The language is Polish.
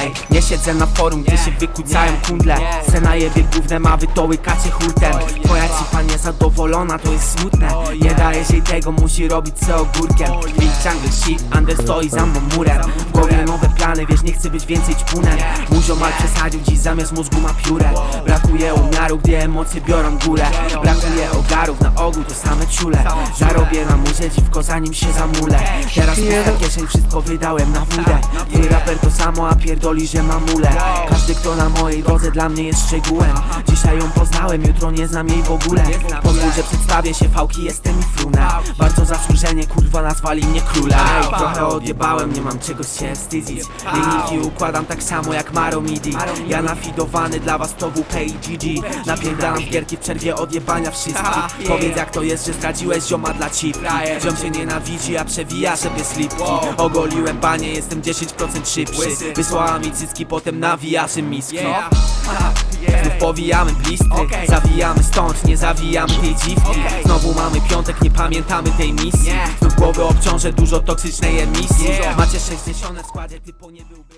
Ej, nie siedzę na forum, gdzie się wykłócają kundle. Scena jebie główne, ma wy to łykacie hurtem Twoja cipa niezadowolona, to jest smutne. Nie dajesz jej tego, musi robić co ogórkiem Big jungle shit, under stoi za mną murem. W głowie wiesz, nie chcę być więcej ćpunem. Muzio mal przesadził, dziś zamiast mózgu ma piórę Brakuje umiaru, gdy emocje biorą górę. Brakuje ogarów, na ogół to same ciule Zarobię na muzie dziwko, zanim się zamulę. Teraz pusta kieszeń, wszystko wydałem na wódę. Twój raper to samo, a pierdoli, że mam mulę Każdy, kto na mojej drodze dla mnie jest szczegółem. Dzisiaj ją poznałem, jutro nie znam jej w ogóle. Pozwól, że przedstawię się, fałki, jestem Bardzo zasłużenie, kurwa, nazwali mnie królem Ej, trochę odjebałem, nie mam czego się wstydzić. Linijki układam tak samo jak Maro Midi. Ja nafidowany dla was to WP i GG Napierdalam w gierki w przerwie odjebania wszystkich. Powiedz jak to jest, że zdradziłeś zioma dla cipki Ziom się nienawidzi, a przewija sobie slipki. Ogoliłem banie, jestem 10% szybszy. Wysłała mi cycki, potem nawijaszy miski. Znów powijamy blisty stąd, nie zawijamy tej dziwki. Znowu mamy piątek, nie pamiętamy tej misji. Znów głowy obciążę dużo toksycznej emisji. Macie 60 w składzie, typo nie byłby